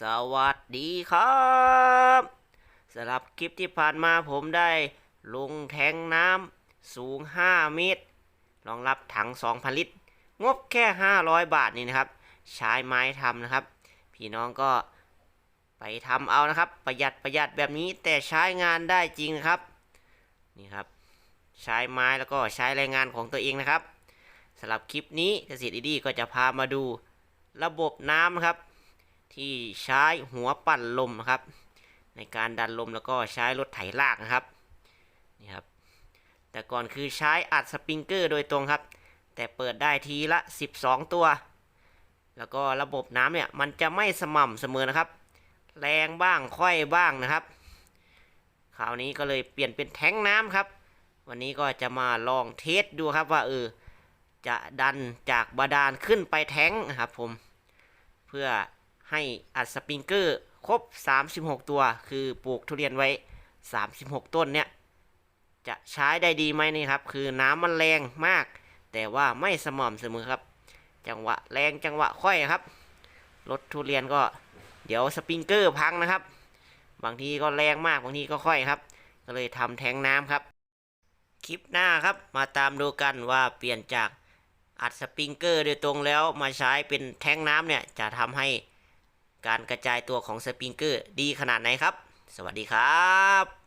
สวัสดีครับสำหรับคลิปที่ผ่านมาผมได้ลงแทงน้ำสูง 5 เมตร รองรับถัง 2,000 ลิตร งบแค่ 500 บาทนี่นะครับ ใช้ไม้ทำนะครับ พี่น้องก็ไปทำเอานะครับ ประหยัดประหยัดแบบนี้แต่ใช้งานได้จริงนะครับ นี่ครับ ใช้ไม้แล้วก็ใช้แรงงานของตัวเองนะครับสำหรับคลิปนี้เกษตรดีๆก็จะพามาดูระบบน้ำนะครับ ที่ใช้หัวปั่นลมนะครับ ในการดันลมแล้วก็ใช้รถไถลากนะครับนี่ครับ แต่ก่อนคือใช้อัดสปริงเกอร์โดยตรงครับ แต่เปิดได้ทีละ 12 ตัว แล้วก็ระบบน้ำเนี่ยมันจะไม่สม่ำเสมอนะครับ แรงบ้างค่อยบ้างนะครับคราวนี้ก็เลยเปลี่ยนเป็นแท้งน้ำครับ วันนี้ก็จะมาลองเทสดูครับว่าเออจะดันจากบาดาลขึ้นไปแท้งนะครับผมเพื่อ ให้อัดสปริงเกอร์ครบ 36 ตัว คือปลูกทุเรียนไว้ 36 ต้นเนี่ย จะใช้ได้ดีไหมนี่ครับ คือน้ำมันแรงมาก แต่ว่าไม่สม่ำเสมอครับ จังหวะแรงจังหวะค่อยครับรถทุเรียนก็เดี๋ยวสปริงเกอร์พังนะครับ บางทีก็แรงมากบางทีก็ค่อยครับ ก็เลยทำแทงน้ำครับ คลิปหน้าครับมาตามดูกันว่าเปลี่ยนจากอัดสปริงเกอร์โดยตรงแล้วมาใช้เป็นแทงน้ำเนี่ยจะทำให้ การกระจายตัวของสปริงเกอร์ดีขนาดไหนครับ สวัสดีครับ